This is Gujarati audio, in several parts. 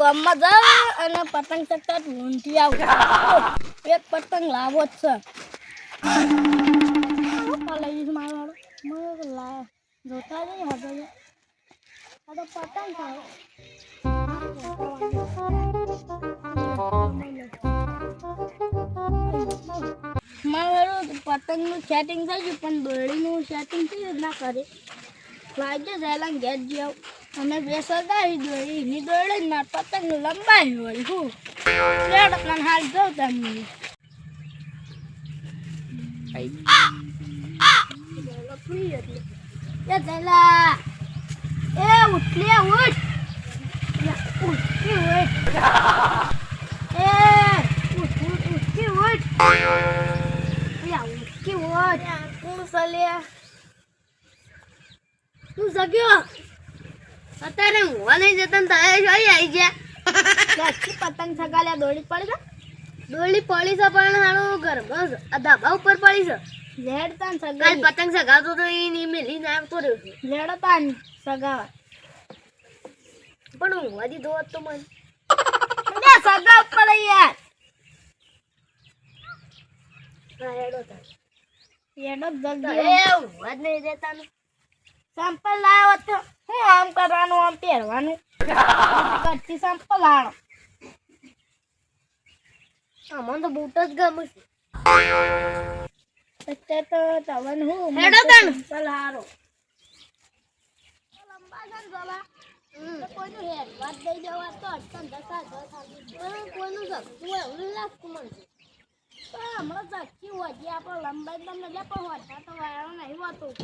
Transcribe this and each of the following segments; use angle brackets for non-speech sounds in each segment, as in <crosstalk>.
ગામમાં જાવ અને પતંગ ચકતા ઊંધી આવું. એક પતંગ લાવો જ છે. લઈ મારો તો પતંગ મારું પતંગનું સેટિંગ થઈ ગયું, પણ દોરડીનું સેટિંગ થઈ ના કરે. લાગે પહેલા ઘેર જાવ અને બે સદાવી દોરી એની દોરડી જ માર પતંગ લંબાઈ હોય હું લેડ પણ હાલ જો તમને. એ જલા એ ઉઠલે ઉઠ. ઉઠી ઉઠ એ ઉઠ ઉઠ ઉઠી ઉઠ. ઉઠી સલ્યા તું જગ્યો? અત્યારે હું નહીં જતા ને તારે જોઈ આવી ગયા? પતંગ સગાલ્યા દોડી પડી છે? દોડી પડી છે પણ હારું ઘરમાં છે. આ ધાબા ઉપર પડી છે. લેડ તાન કાલ પતંગ સગાવતો તો એ ની મેલીને આવતો રહ્યો લેડ તાન સગાવા. પણ હું હજી ધોત તો મને. સગા ઉપર યાર. હેડો તાન તો જલ્દી એ હું જ નહીં દેતા ને. સંપલ લાવ્યો તો હું આમ કરવાનું આમ પહેરવાનું? કરતી સેમ્પલ આણો. અમને તો બૂટ જ ગમે છે. તો હું હેડો હારો લંબા કોઈનું હેર. વાત દઈ દેવા તો અટકન દસા દસ પણ કોઈનું સગતું હોય એવું લાગતું મને તો હમણાં ઝટકી હોજી આપણે લંબાઈ તમને પણ હોતા તો વાળો નહીં હોતું.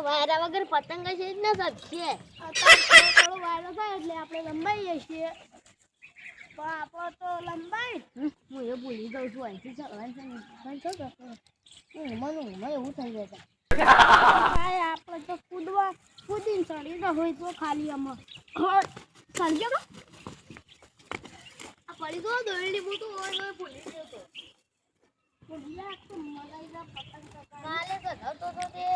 વાયરા વગર પતંગ છે જ ને સગશે થોડો વાયરો થાય એટલે આપણે લંબાઈએ જઈએ પણ આપણો તો લંબાઈ હું એ ભૂલી જાઉં છું અહીંથી ચડવાનું છે હું પણ શું કરશું? ને એવું થઈ જાય થાય આપણે તો કૂદવા કૂદીને ચડી તો હોય તો ખાલી આમાં. ચડજો તો? આ પડી ગયો દોરડી તો હોય તો ભૂલી ગયો તો. ભૂલ્યા તો મલાઈ પતંગ કાલે તો ધરતો તો તે.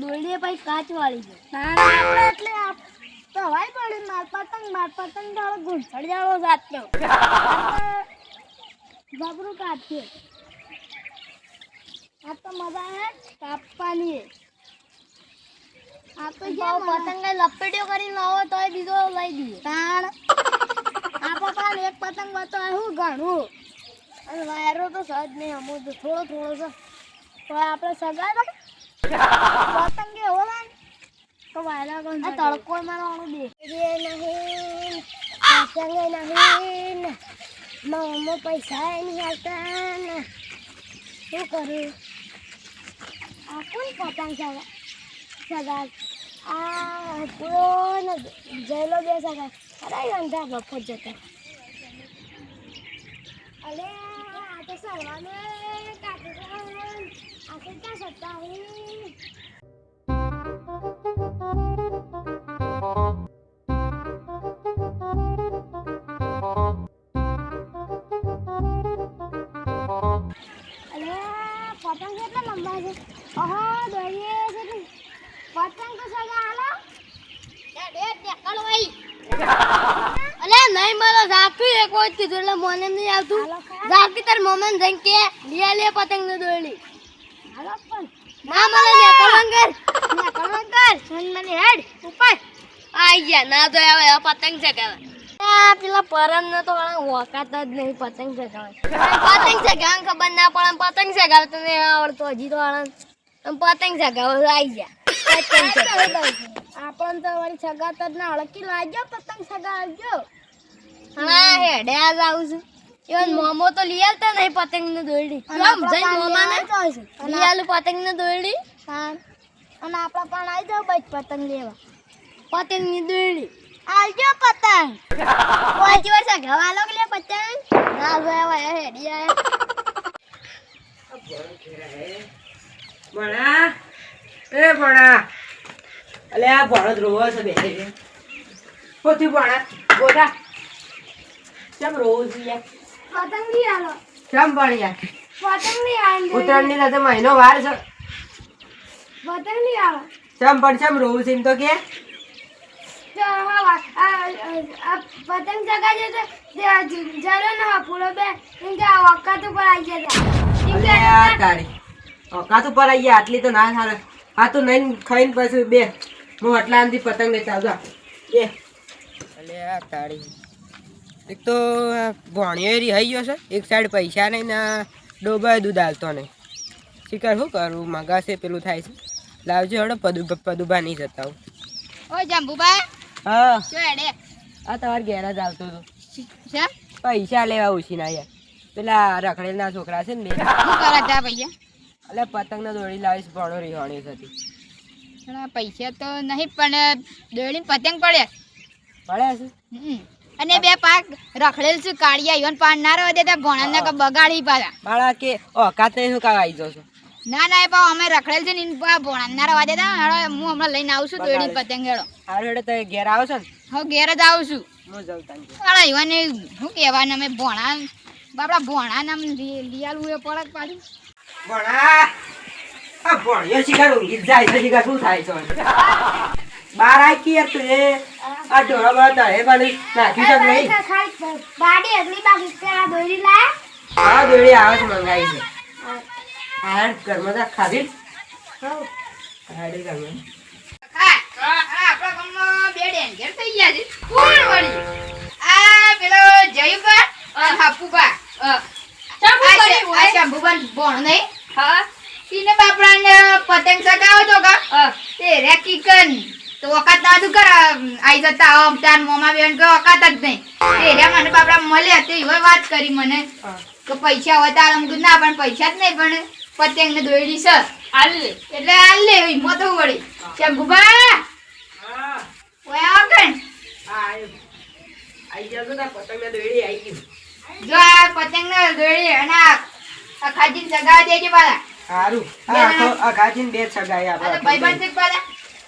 દોરડી પછી કાચ વાળી છે ના ના, આપણે એટલે તો હવાઈ પડી માર પતંગ માર પતંગ તારો ઘૂંસડ જાળો સાચો જબરું કાઢશે આ તો મજા હે કાપવાની. આ તો તો જે પતંગ લપેટીઓ કરીને લાવો તો બીજો લઈ દઈએ. તાણ. આપો પાન એક પતંગ બતાવે હું ઘણું. અને વાયરો તો સહજ નહીં અમુક થોડો થોડો છે. તો આપણે સગાઈ પતંગ એવો લાગ તો વાયરા કોણ તડકો મારવાનું દે નહીં પતંગ નહીં. મમ્મો પૈસા નહીં આવતા શું કરું? આ કોણ પતંગ સગા સગા આ પૂરો જયલો બે સગા. અરે અંધા બપોર જતા. અલે આ તો સરવાને કાઢી પતંગ કેટલા લંબા છે ઓહો દોરીએ છે પતંગ તો સગા હાલો અલે નહીં મારો ઝાકી એક વખત કીધું એટલે મને નહીં આવતું ઝાકી તાર મમ્મી જઈને કે લે પતંગ ને દોરડી હાલો પણ ના મને ને કલંગર. ના કલર કર હેડ ઉપર આઈ ગયા ના તો હવે પતંગ ચગાવે પેલા પરમ ને તો વકાત જ નહીં પતંગ ચગાવે પતંગ ચગાવે ખબર ના પડે પતંગ ચગાવે તો નહીં આવડતું હજી તો આણંદ આમ પતંગ ચગાવે આઈ ગયા. પતંગ ચગાવે આપણને તો વળી સગાત જ ના અળકી લાગ્યો પતંગ સગાવજો હા હેડે આજ આવું છું. ઇવન મોમો તો લઈ આવતા નહીં પતંગ ને દોરડી. આમ પાન મોમા ને લઈ આલું પતંગ ને દોરડી. હા. અને આપણા પણ આવી જાવ બચ પતંગ લેવા. પતંગની દોરડી. આવજો પતંગ. પાંચ વર્ષ ગવા લોગ લે પતંગ? ના હોય હેડી આયા. ભણા. એ ભણા. અલે આ ભણો રોવો છે બે પોતી ભણા. બોલા કેમ રોવું છું યાર પતંગ નહીં આલો. કેમ ભણ પતંગ નહીં આલો ઉત્તરાયણની રાતે મહિનો વાર છે. પતંગ નહીં આલો ચમ પણ ચમ છે એમ તો કે. પતંગ જ- જરો ને પૂરો બે કે આ વખત ઉપર આવી ગયા એમ કે અલ્યા તારી. ઓકાત ઉપર આવી ગયા આટલી તો ના સારું આ તો નહીં ખાઈને પછી બે. હું આટલા પતંગ લેતા આવજો બે. તારી. એક તો ભણ્યો રહી ગયો છે. એક સાઈડ પૈસા નહીં ને ડોબાય દૂધ હાલતો નહીં. શિકાર શું કરું? મગાશે પેલું થાય છે. લાવજો હડો પદુ પદુભા નહીં જતા હું. ઓય જાંબુબા હા. શું આ તમારે ઘેર જ આવતો હતો. પૈસા લેવા ઉછીના યાર. પેલા રખડેલના છોકરા છે ને બે. એટલે પતંગને દોડી લાવીશ ભણો રીહોણી હતી આ પૈસા તો નહીં પણ દોડીને પતંગ પડે. પડ્યા છે? હમ. અને બે પાક રખડેલ છું કાળિયા ઈવન પાન ના રહે દેતા ભણાને ને બગાડી પાછા. બાળા કે ઓકાત નહીં શું કાવા આવી જશો ના ના એ પાવ અમે રખડેલ છે ને ભણન ના રવા દેતા હેડો હું હમણાં લઈને આવું છું બગાડે. પતંગ હેડો. હારું હેડો તો ઘેર આવો છો ને? હવે ઘેર જ આવું છું. હું જાઉં તાન શું કહેવાય અમે ભણા બાપડા ભણા નામ લિયાલું એ પડક પાછું. ભણા! આ ભણ્યો શિકાર ઊંઘી જાય શિકાર શું થાય છે? બાર આઈ કી તું એ. આ ઢોળા બળા તારે પણ નાખી છે નહીં. બાડી અગલી બાકી છે આ દોરી લાય. આ દોરી આવે છે મંગાવી છે. હા. ઘરમાં તો ખાધી. હાડે બાપડાને પતંગ ચગાવો તો કા? તે રે કિકન તો ઓકાત ના તું કર આઈ જતા આમ તાન મોમાં બેન કોઈ ઓકાત જ નહીં. રે મને બાપડા મળ્યા તે એવી વાત કરી મને તો કે પૈસા હોય તાર અમુક ના પણ પૈસા જ નહીં પણ પતંગ ને દોયડી છે. હાલ લે. એટલે હાલ લે હિંમત તો વળી. શંભુબા હા. ઓય આવો કણ. હા આઈ ગયો તો પતંગ પતંગને દોડી આઈ ગયું જો આ પતંગ ને દોયડી અને આ ખાજી સગા દેજે પાછા સારું આ આખો બે સગા આ ભાઈ બંધ પેલો?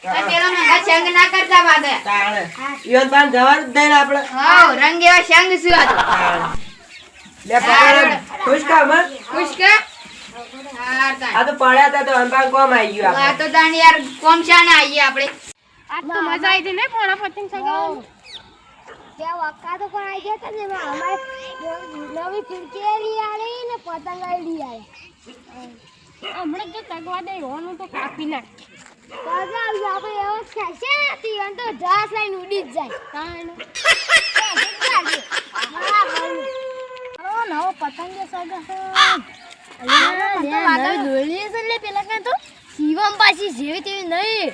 નંગા ના કરતા પાછા તાણે. ઈવન પાન જવાનું જ નહીં ને આપણે હાઉ રંગ એવા સંગ શું હતો લે પકડ ખુશ કામ હં? ખુશ કે? આ તો પડ્યા હતા તો અંબાન કોમ આવી ગયું આ તો તાણ યાર કોમ શાને આવીએ આપણે આજ તો મજા આવી હતી ને પતંગ ચગાવવાની ત્યાં વખત ઉપર આવી ગયા હતા ને અમારે નવી ખીડકી લઈ આવી ને પતંગ લઈ આવી હમણાં જો તગવા દે હોવાનું તો કાપી નાખ. સગા આવી આપણે એવો ખેંચે ને તીવન તો ઘાસ લઈને ઉડી જ જાય. તાણ. <laughs> નવો પતંગ સગા. દોડી છે ને પેલા કાં તો. શિવમ પાછી જેવી તેવી નહીં.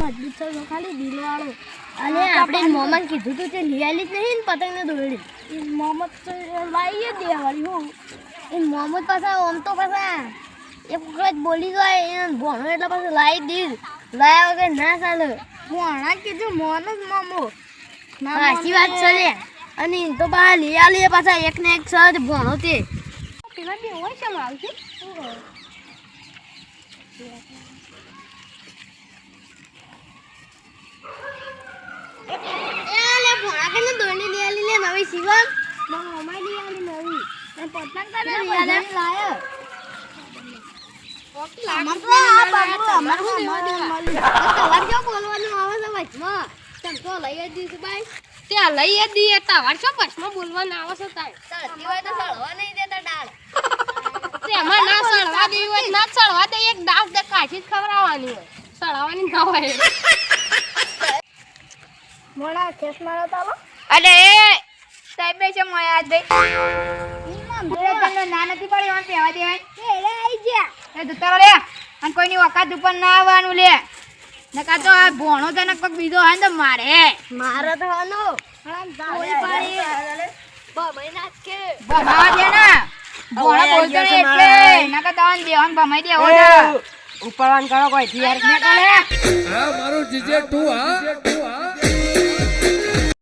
મજબૂત છે ખાલી દિલવાળો. અને આપણે મોમન કીધું તું તે લીયાલી જ નહીં ને પતંગ ને દોડી મોહમ્મદ લાવીએ દેવાળી હું. એ મોહમ્મદ પાછા આમ તો પાછા. એક વખત બોલી ગયો એને ભણો એટલે પાછું લાવી દીધ. લાયા વગર ના ચાલે. ભણા કીધું મોનો જ મોમો સાચી વાત છે. લે અને તો બા લઈ આલી પાછા એક ને એક સજ ભણો તે. પેલા બે હોય છે આવશે લે કે દોડી લઈ આલી લે નવી શિવમ મમ્મા લઈ આલી નવી. પતંગ કરે લાયો. ત્યાં લઈ જ દઈએ તમારે શું બસમાં બોલવાના આવે છે તેમાં ના સળવા દેવી હોય ના સળવા દે એક દાસ દે કાઢી જ ખવડાવવાની હોય સળવાની ના હોય મારો તાલો અરે એ સાહેબ છે મોયા આજ ભાઈ ના નથી પડી એમાં પહેવા દેવાય. એ રે ગયા એ તો તારો લે. અને કોઈની વખત ઉપર ના આવવાનું લે. નકા તો આ ભોણો તને કોઈક બીજો હોય ને તો મારે. મારો તો હાલો નહીં ઉપરવાન કરો કોઈ થી યાર ને કાલે હા. મારું જીજે ટુ હા.